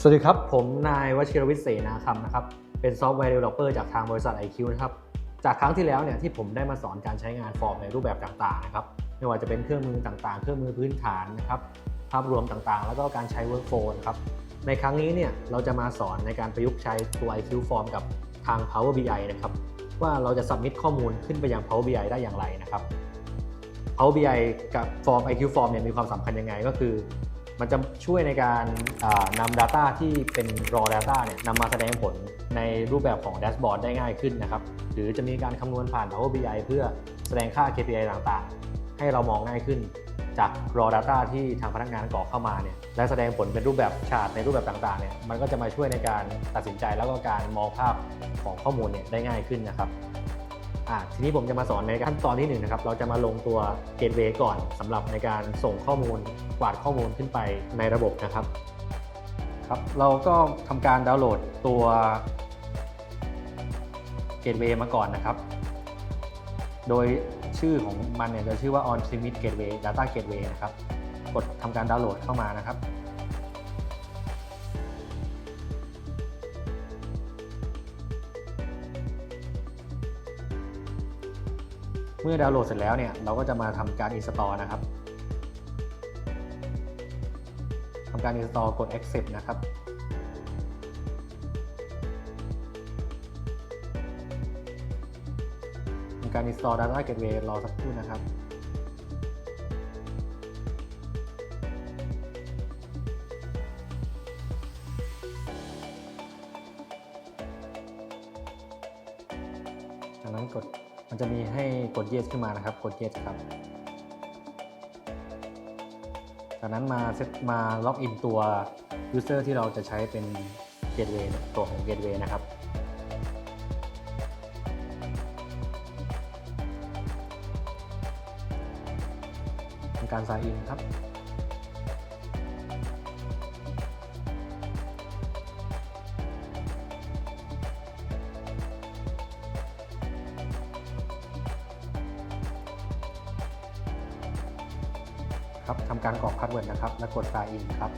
สวัสดีครับ ผมนายวชิรวิทย์เสนาคำนะครับ เป็นซอฟต์แวร์ d e v e l o p e r จากทางบริษัท IQ นะครับ จากครั้งที่แล้วเนี่ยที่ผมได้มาสอนการใช้งานฟอร์มในรูปแบบต่างๆนะครับ ไม่ว่าจะเป็นเครื่องมือต่างๆ เครื่องมือพื้นฐานนะครับ ภาพรวมต่างๆ แล้วก็การใช้ workflow นครับ ในครั้งนี้เนี่ยเราจะมาสอนในการประยุกต์ใช้ตัว IQ Form กับทาง Power BI นะครับ ว่าเราจะ submit ข้อมูลขึ้นไปยัง Power BI ได้อย่างไรนะครับ Power BI กับ Form IQ Form เนี่ยมีความสำคัญยังไงก็คือ มันจะช่วยในการอ่านำ Data ที่เป็น raw data เนี่ยนำมาแสดงผลในรูปแบบของแดชบอร์ดได้ง่ายขึ้นนะครับ หรือจะมีการคำนวณผ่าน Power BI เพื่อแสดงค่า KPI ต่างๆ ให้เรามองง่ายขึ้น จาก raw data ที่ทางพนักงานกรอกเข้ามาเนี่ยและแสดงผลเป็นรูปแบบชาร์ตในรูปแบบต่างๆเนี่ยมันก็จะมาช่วยในการตัดสินใจแล้วก็การมองภาพของข้อมูลเนี่ยได้ง่ายขึ้นนะครับ อะทีนี้ผมจะมาสอนในขั้นตอนที่หนึ่งนะครับ เราจะมาลงตัวเกตเวย์ก่อนสำหรับในการส่งข้อมูลกวาดข้อมูลขึ้นไปในระบบนะครับ ครับ เราก็ทำการดาวน์โหลดตัวเกตเวย์มาก่อนนะครับ โดยชื่อของมันเนี่ยจะชื่อว่า on premise gateway data gateway นะครับ กดทำการดาวน์โหลดเข้ามานะครับ มื่อดาวน์โหลดเสร็จแล้วเนี่ยเราก็จะมาทำการ install นะครับทำการ install กด accept นะครับทำการ install data gateway รอสักครู่นะครับจากนั้นกด มันจะมีให้กด yes ขึ้นมานะครับ กด yes ครับ จากนั้นมาเซตมาล็อกอินตัว user ที่เราจะใช้เป็น gateway ตัวของ gateway นะครับการ sign in ครับ ครับทำการกรอกพาสเวิร์ดนะครับ แล้วกด sign in ครับ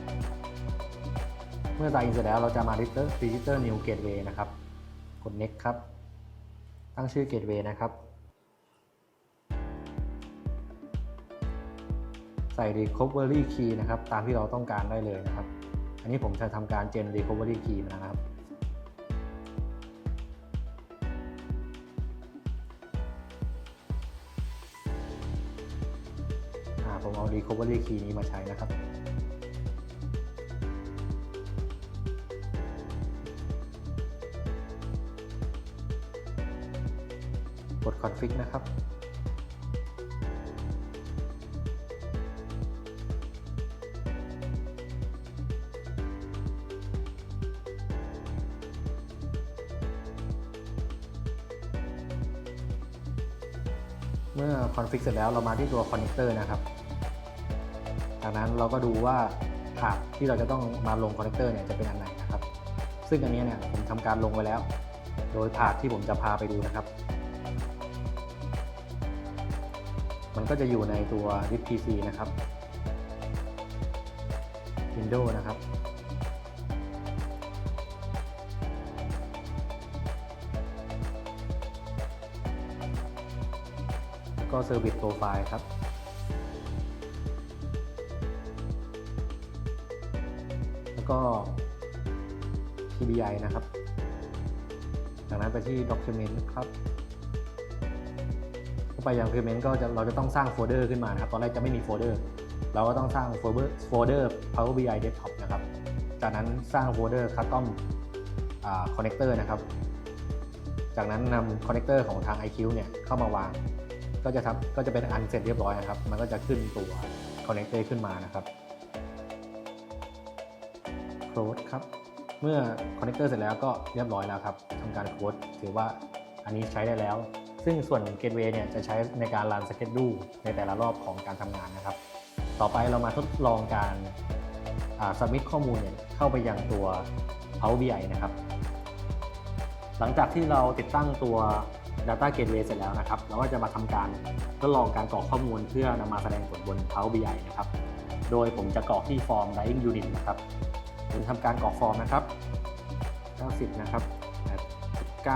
เมื่อ sign in เสร็จแล้วเราจะมา register register new gateway นะครับ กด next ครับ ตั้งชื่อ gateway นะครับ ใส่ recovery key นะครับ ตามที่เราต้องการได้เลยนะครับ อันนี้ผมจะทำการ gen recovery key นะครับ ผมเอา recovery key นี้มาใช้นะครับกด config นะครับเมื่อคอนฟิกเสร็จแล้วเรามาที่ตัวคอนเนคเตอร์นะครับ จากนั้นเราก็ดูว่าถาดที่เราจะต้องมาลงคอนเนคเตอร์เนี่ยจะเป็นอันไหนนะครับ ซึ่งอันนี้เนี่ยผมทำการลงไว้แล้ว โดยถาดที่ผมจะพาไปดูนะครับ มันก็จะอยู่ในตัว disk PC นะครับ Windows นะครับก็ Service Profile ครับ ก็ PBI นะครับ จากนั้นไปที่ Document ครับเข้าไปยัง Document ก็จะเราจะต้องสร้างโฟลเดอร์ขึ้นมานะครับ ตอนแรกจะไม่มีโฟลเดอร์ เราก็ต้องสร้างโฟลเดอร์โฟลเดอร์ Power BI Desktop นะครับ จากนั้นสร้างโฟลเดอร์ Custom อ่า Connector นะครับ จากนั้นนำคอนเนคเตอร์ของทาง IQ เนี่ยเข้ามาวาง ก็จะทำก็จะเป็นอันเสร็จเรียบร้อยนะครับ มันก็จะขึ้นตัวคอนเนคเตอร์ขึ้นมานะครับ close ครับ เมื่อคอนเนคเตอร์เสร็จแล้วก็เรียบร้อยแล้วครับทำการ close ถือว่าอันนี้ใช้ได้แล้ว ซึ่งส่วน gateway เนี่ยจะใช้ในการรัน schedule ในแต่ละรอบของการทำงานนะครับ ต่อไปเรามาทดลองการอ่า submit ข้อมูลเนี่ยเข้าไปยังตัว Power BI นะครับ หลังจากที่เราติดตั้งตัว Data Gateway เสร็จแล้วนะครับ เราก็จะมาทำการทดลองการกรอกข้อมูลเพื่อนำมาแสดงผลบน Power BI นะครับ โดยผมจะกรอกที่ฟอร์ม Dying Unit นะครับ ผมทำการกรอกฟอร์มนะครับ 90 นะครับ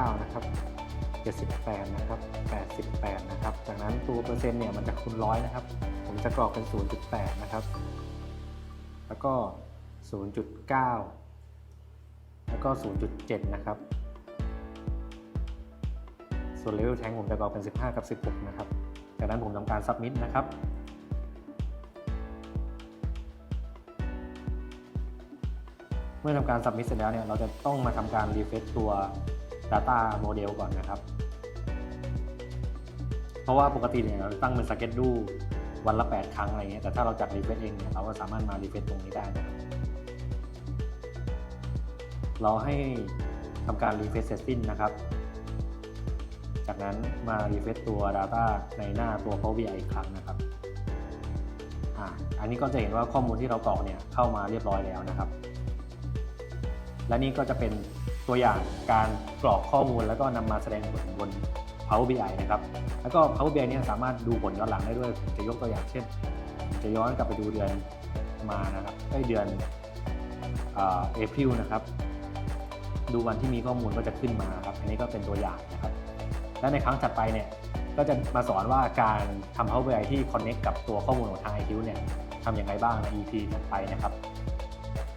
89 นะครับ 78 นะครับ 88 นะครับ จากนั้นตัวเปอร์เซ็นต์เนี่ยมันจะคูณร้อยนะครับ ผมจะกรอกเป็น 0.8 นะครับ แล้วก็ 0.9 แล้วก็ 0.7 นะครับ ส่วน level tank ผมจะกรอกเป็น 15 กับ 16 นะครับ จากนั้นผมทำการ submit นะครับ เมื่อทำการ submit เสร็จแล้วเนี่ยเราจะต้องมาทำการ refresh ตัว data model ก่อนนะครับ เพราะว่าปกติเนี่ยเราตั้งเป็น schedule วันละ 8 ครั้งอะไรเงี้ยแต่ถ้าเราจัด refresh เองเนี่ยเราก็สามารถมา refresh ตรงนี้ได้นะครับเราให้ทำการ refresh เสร็จสิ้นนะครับ จากนั้นมา refresh ตัว data ในหน้าตัว Power BI อีกครั้งนะครับอ่าอันนี้ก็จะเห็นว่าข้อมูลที่เรากรอกเนี่ยเข้ามาเรียบร้อยแล้วนะครับ และนี่ก็จะเป็นตัวอย่างการกรอกข้อมูลแล้วก็นำมาแสดงผลบน Power BI นะครับ แล้วก็ Power BI เนี่ยสามารถดูผลย้อนหลังได้ด้วยผมจะยกตัวอย่างเช่น จะย้อนกลับไปดูเดือนมานะครับไอยเดือนเอ่อ April นะครับ ดูวันที่มีข้อมูลก็จะขึ้นมาครับ อันนี้ก็เป็นตัวอย่างนะครับ และในครั้งถัดไปเนี่ยก็จะมาสอนว่าการทำ Power BI ที่ Connect กับตัวข้อมูลของทาง IQ เนี่ยทำอย่างไรบ้างใน EP ถัดไปนะครับ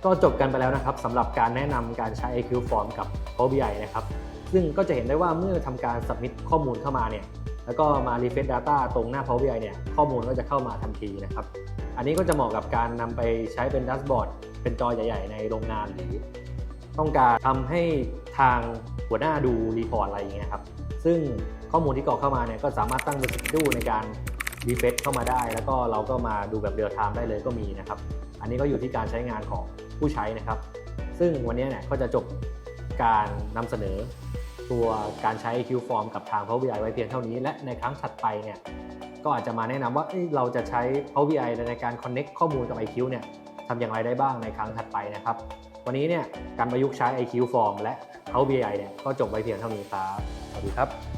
ก็จบกันไปแล้วนะครับสำหรับการแนะนำการใช้ IQ Form กับ Power BI นะครับซึ่งก็จะเห็นได้ว่าเมื่อทำการ submit ข้อมูลเข้ามาเนี่ยแล้วก็มา refresh data ตรงหน้า Power BI เนี่ยข้อมูลก็จะเข้ามาทันทีนะครับอันนี้ก็จะเหมาะกับการนำไปใช้เป็นดัชบอร์ดเป็นจอใหญ่ ๆ ในโรงงานหรือต้องการทำให้ทางหัวหน้าดูรีพอร์ตอะไรอย่างเงี้ยครับซึ่งข้อมูลที่กรอกเข้ามาเนี่ยก็สามารถตั้งเป็นสกิลในการรีเฟซเข้ามาได้ แล้วก็เราก็มาดูแบบเรียลไทม์ได้เลยก็มีนะครับ อันนี้ก็อยู่ที่การใช้งานของ ผู้ใช้นะครับ ซึ่งวันนี้เนี่ยก็จะจบการนำเสนอตัวการใช้ Q Form กับทาง Power BI ไว้เพียงเท่านี้ และในครั้งถัดไปเนี่ยก็อาจจะมาแนะนำว่าเอ้ยเราจะใช้ Power BI ในการ Connect ข้อมูลกับ IQ เนี่ยทำอย่างไรได้บ้างในครั้งถัดไปนะครับ วันนี้เนี่ยการประยุกต์ใช้ IQ Form และ Power BI เนี่ยก็จบไว้เพียงเท่านี้ครับ สวัสดีครับ